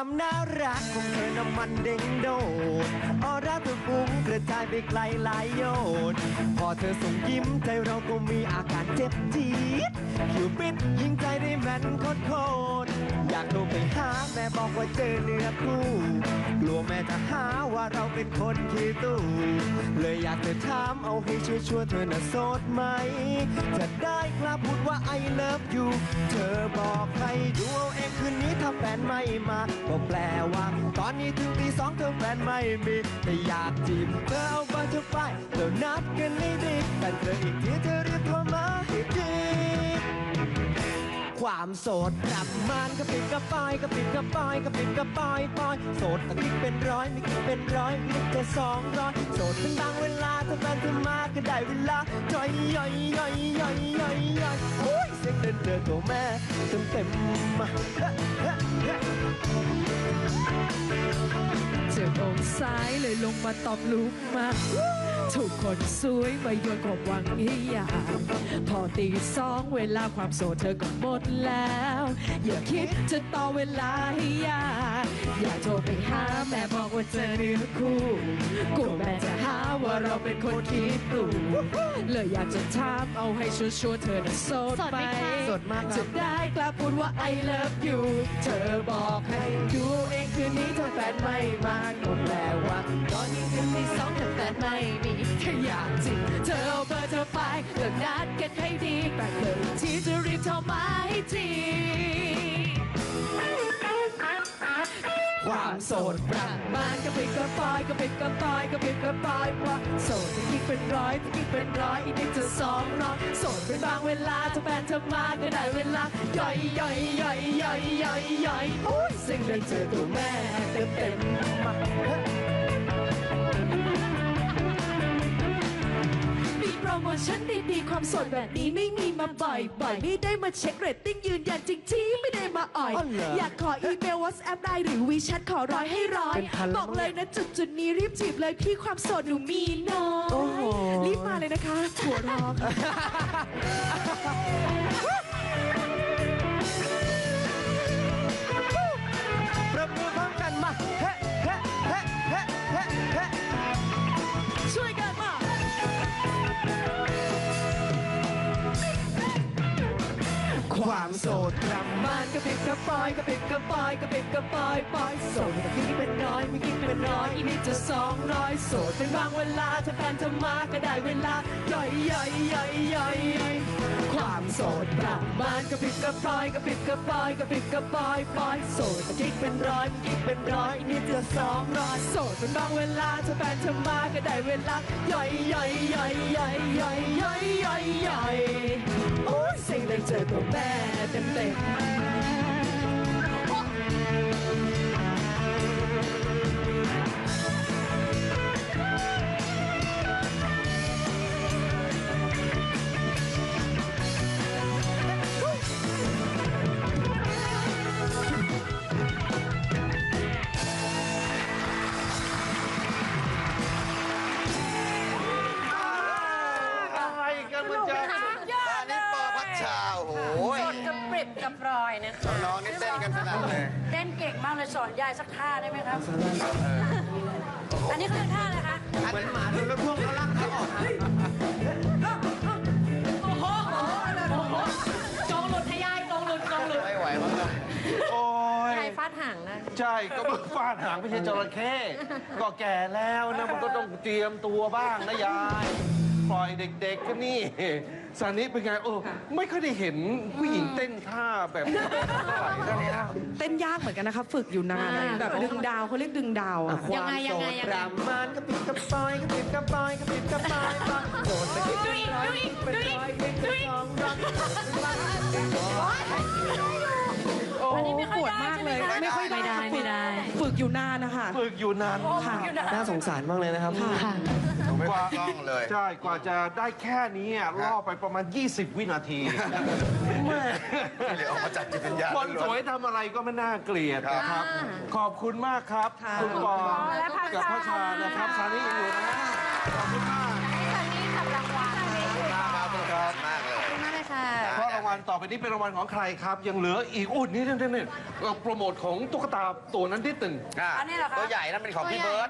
ความน่ารักของเธอน้ำมันเด้งโดดออร่าเธอฟุ้งกระจายไปไกลหลายโยนพอเธอส่งยิ้มใจเราก็มีอาการเจ็บจี๊ดคิวปิดยิงใจได้แม่นโคตรโคตร อยากโทรไปหาแม่บอกว่าเจอเนื้อคู่กลัวแม่จะหาว่าเราเป็นคนขี้ตู้เลยอยากจะถามเอาให้ช่วยช่วยเธอน่ะโสดไหม จะได้กล้าพูดว่า I love you เธอบอกให้ดูเอาเองคืนนี้ถ้าแฟนไม่มาก็แปลว่า ตอนนี้ถึงตีสองเธอแฟนไม่มีแต่อยากจีบเธอเอาเบอร์เธอไปแล้วนัดกันให้ดีแต่เธออีกทีเธอเรีบโทรมาให้ดี ความโสดกลับมานกระปิดกระปายกระปิดกระปายกระปิดกระปายปอยโสดตะกิกเป็นร้อยไม่คิดเป็นร้อยมิจะสองร้อยโสดเป็นบางเวลาถ้าแฟนเธอมาก็ได้เวลาย่อยย่อยย่อยย่อยย่อยย่อยโอ้ยเสียงเดินเดินตัวแม่เต็มเต็มมาเฮ้เฮ้เฮ้เจอ องซ้ายเลยลงมาตอบลุกมา ถูกคนสวยมาโยนความหวังให้ยามพอตีสองเวลาความโสดเธอก็หมดแล้ว อย่าคิดจะต่อเวลาให้ยากอย่าโทรไปหาแม่บอกว่าเจอเนื้อคู่กลัวแม่จะหาว่าเราเป็นคนคิดตู่เลยอยากจะถามเอาให้ชัวร์ๆเธอน่ะโสดไหมโสดมากคจะรับได้กล้าพูดว่า I love you เธอบอกให้ดูเองคืนนี้ถ้าแฟนไม่มาก็ แฟนไม่มีแค่อยากจริงเธอเอาเบอร์เธอไปเลิกนัดกันให้ดีแต่เลยที่จะรีบโทรมาให้ทีความโสดประมาณก็เป็นกระปอยก็เป็นกระปอยก็เป็นกระปอยเพราะโสดจะคิดเป็นร้อยจะคิดเป็นร้อยอีกนิดจะสองร้อยโสดเป็นบางเวลาถ้าแฟนเธอมาก็ได้เวลาย่อยย่อยย่อยย่อยย่อยย่อยโอ้ยสียงเดินเจอตัวแม่เต็มเต็มมา ดีๆความสดแบบนี้ไม่มีมาบ่อยบ่อยๆไม่ได้มาเช็คเรตติ้งยืนยันจริงๆ ไม่ได้มาอ่อย อ๋อเหรออยากขออีเมล WhatsApp ได้หรือวีแชทขอร้อยให้ร้อย เป็นพันแล้วบอกเลยนะจุดจุดๆนี้รีบจีบเลยพี่ความโสดหนูมีน้อโอ้ยโหรีบมาเลยนะคะถั่วรอ โสดกลับมันกระปิดกระปอยกระปิดกระปอยกระปิดกระปอยปอยโสดแต่คิดเป็นน้อยไม่คิดเป็นน้อยอีนี่จะสองร้อยโสดเป็นบางเวลาถ้าแฟนจะมาก็ได้เวลาย่อยย่อยย่อยย่อย โสดประมาณกระปิดกระปายกระปิดกระปายกระปิดกระปายปายโสดกิ๊กเป็นร้อยกิ๊กเป็นร้อยนี่จะสองร้อยโสดเป็นบางเวลาถ้าแฟนเธอมาก็ได้เวลาย่อยย่อยย่อยย่อยย่อยย่อยย่อยย่อยโอ้ยสิ่งได้เจอตัวแม่เต็มเต็ม บกระปรอยนะคะน้องๆนี่เต้นกันสนั่นเลย เต้นเก่งมากเลยสอนยายสักท่าได้ไหมครับอันนี้คือท่าอะไรคะเหมือนหมาโดนรถพ่วงเขาลากเขาออกโอ้โหโอ้โหกองหลุดให้ยายกองหลุดกองหลุดไม่ไหวมั้งครับโอ้ยยายฟาดห่างนะ ใช่ ก็มึงฟาดหางไม่ใช่จระเข้ก็แก่แล้วนะ มันก็ต้องเตรียมตัวบ้างนะยาย ปล่อยเด็กๆก็นี่สานิเป็นไงเออไม่ค่อยได้เห็นผู้หญิงเต้นท่าแบบนี้เท่าไหร่นะ เต้นยากเหมือนกันนะคะ ฝึกอยู่นานอ่า แบบดึงดาวเขาเรียกดึงดาวอะ ยังไงยังไงยังไง ความโสดประมาณกระปิดกระปอยกระปิดกระปอยกระปิดกระปอยปอยโสดแต่คิดเป็นร้อยคิดเป็นร้อยคิดเป็นสองร้อยโอ้อันนี้ไม่ค่อยปวดได้มากเลยใช่ไหมคะ ไม่ค่อยได้ไม่ได้ฝึ กไม่ได้ฝึกอยู่นานนะคะ ฝึกอยู่นานค่ะ น่าสงสารมากเลยนะครับ ค่ะไม่ค่อยคล่องเลย ใช่กว่าจะได้แค่นี้อะล่อไปประมาณ 20 วินาทีแม่เหลือออกมาจากจิตวิญญาณคนสวยทำอะไรก็ไม่น่าเกลียดนะครับ ขอบคุณมากครับค่ะคุณปอและพัชชากับพัชชานะครับซานี่ยังอยู่นะขอบคุณมาก ให้ซันนี่จับราง วัลมากครับขอบคุณมากเลยขอบคุณมากเลยค่ะเพราะรางวัลวัลต่อไปนี้เป็นรางวัลของใครครับ ยังเหลืออีกอุ้ยนี่นี่นี่เอ่อโปรโมทของตุ๊กตาตัวนั้นนิดหนึ่งอะอันนี้เหรอคะ ตัวใหญ่นั่นเป็นของพี่เบิร์ต